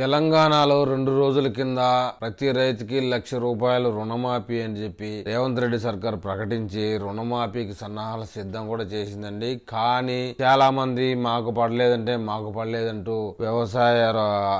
తెలంగాణలో రెండు రోజుల కింద ప్రతి రైతుకి లక్ష రూపాయలు రుణమాఫీ అని చెప్పి రేవంత్ రెడ్డి సర్కార్ ప్రకటించి రుణమాఫీకి సన్నాహాలు సిద్ధం కూడా చేసిందండి. కానీ చాలా మంది మాకు పడలేదంటే మాకు పడలేదంటూ వ్యవసాయ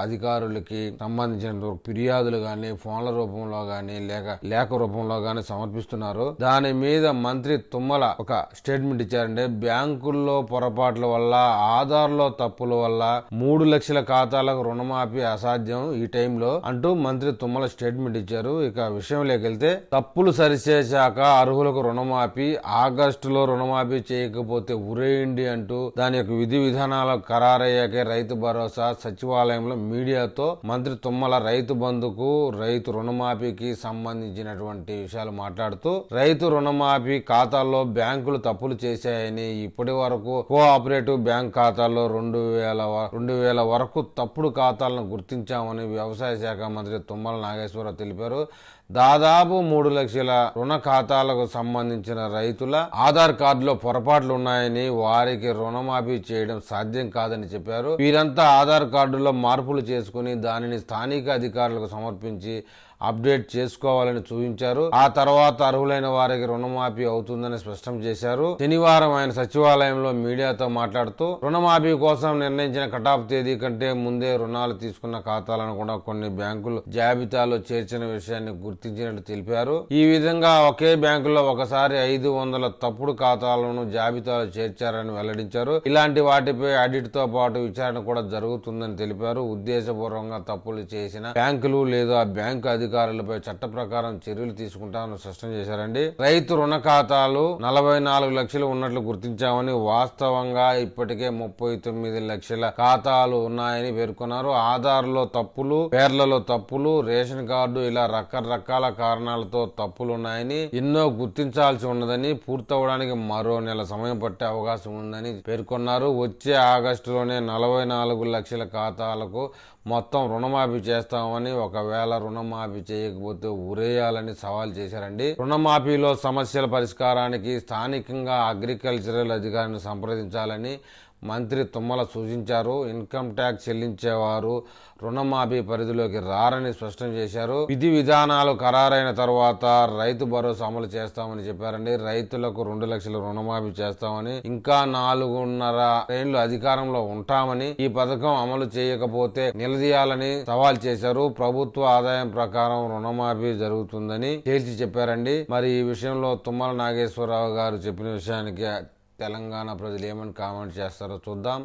అధికారులకి సంబంధించిన ఫిర్యాదులు గాని ఫోన్ల రూపంలో గాని లేక లేఖ రూపంలో గాని సమర్పిస్తున్నారు. దాని మీద మంత్రి తుమ్మల ఒక స్టేట్మెంట్ ఇచ్చారంటే బ్యాంకుల్లో పొరపాట్ల వల్ల ఆధార్లో తప్పుల వల్ల మూడు లక్షల ఖాతాలకు రుణమాఫీ అసాధ్యం ఈ టైంలో అంటూ మంత్రి తుమ్మల స్టేట్మెంట్ ఇచ్చారు. ఇక విషయంలోకి వెళ్తే తప్పులు సరిచేశాక అర్హులకు రుణమాఫీ ఆగస్టులో రుణమాఫీ చేయకపోతే ఉరేయండి అంటూ దాని యొక్క విధి విధానాలు ఖరారయ్యాకే రైతు భరోసా సచివాలయంలో మీడియాతో మంత్రి తుమ్మల రైతు బంధుకు రైతు రుణమాఫీకి సంబంధించినటువంటి విషయాలు మాట్లాడుతూ రైతు రుణమాఫీ ఖాతాల్లో బ్యాంకులు తప్పులు చేశాయని ఇప్పటి వరకు కోఆపరేటివ్ బ్యాంక్ ఖాతాల్లో రెండు వేల రెండు వేల వరకు తప్పుడు ఖాతాలను గుర్తించామని వ్యవసాయ శాఖ మంత్రి తుమ్మల నాగేశ్వరరావు తెలిపారు. దాదాపు మూడు లక్షల రుణ ఖాతాలకు సంబంధించిన రైతుల ఆధార్ కార్డులో పొరపాట్లు ఉన్నాయని వారికి రుణమాఫీ చేయడం సాధ్యం కాదని చెప్పారు. వీరంతా ఆధార్ కార్డులో మార్పులు చేసుకుని దానిని స్థానిక అధికారులకు సమర్పించి అప్డేట్ చేసుకోవాలని చూపించారు. ఆ తర్వాత అర్హులైన వారికి రుణమాఫీ అవుతుందని స్పష్టం చేశారు. శనివారం ఆయన సచివాలయంలో మీడియాతో మాట్లాడుతూ రుణమాఫీ కోసం నిర్ణయించిన కటాఫ్ తేదీ కంటే ముందే రుణాలు తీసుకున్న ఖాతాలను కూడా కొన్ని బ్యాంకులు జాబితాలో చేర్చిన విషయాన్ని గుర్తించినట్లు తెలిపారు. ఈ విధంగా ఒకే బ్యాంకులో ఒకసారి ఐదు వందల తప్పుడు ఖాతాలను జాబితాలో చేర్చారని వెల్లడించారు. ఇలాంటి వాటిపై ఆడిట్తో పాటు విచారణ కూడా జరుగుతుందని తెలిపారు. ఉద్దేశపూర్వకంగా తప్పులు చేసిన బ్యాంకులు లేదా బ్యాంకు అధికారులపై చట్ట ప్రకారం చర్యలు తీసుకుంటామని స్పష్టం చేశారండి. రైతు రుణ ఖాతాలు నలభై నాలుగు లక్షలు ఉన్నట్లు గుర్తించామని వాస్తవంగా ఇప్పటికే ముప్పై తొమ్మిది లక్షల ఖాతాలు ఉన్నాయని పేర్కొన్నారు. ఆధార్లో తప్పులు పేర్లలో తప్పులు రేషన్ కార్డు ఇలా రకరకాల కారణాలతో తప్పులు ఉన్నాయని ఎన్నో గుర్తించాల్సి ఉన్నదని పూర్తవడానికి మరో నెల సమయం పట్టే అవకాశం ఉందని పేర్కొన్నారు. వచ్చే ఆగస్టులోనే నలభై నాలుగు లక్షల ఖాతాలకు మొత్తం రుణమాఫీ చేస్తామని ఒకవేళ రుణమాఫీ చేయకపోతే ఉరేయాలని సవాల్ చేశారండి. రుణమాఫీలో సమస్యల పరిష్కారానికి స్థానికంగా అగ్రికల్చరల్ అధికారిని సంప్రదించాలని మంత్రి తుమ్మల సూచించారు. ఇన్కమ్ ట్యాక్స్ చెల్లించేవారు రుణమాఫీ పరిధిలోకి రారని స్పష్టం చేశారు. విధి విధానాలు ఖరారైన తర్వాత రైతు భరోసా అమలు చేస్తామని చెప్పారండి. రైతులకు రెండు లక్షల రుణమాఫీ చేస్తామని ఇంకా నాలుగున్నర ఏళ్ళు అధికారంలో ఉంటామని ఈ పథకం అమలు చేయకపోతే నిలదీయాలని సవాల్ చేశారు. ప్రభుత్వ ఆదాయం ప్రకారం రుణమాఫీ జరుగుతుందని తేల్చి చెప్పారండి. మరి ఈ విషయంలో తుమ్మల నాగేశ్వరరావు గారు చెప్పిన విషయానికి తెలంగాణ ప్రజలు ఏమని కామెంట్ చేస్తారో చూద్దాం.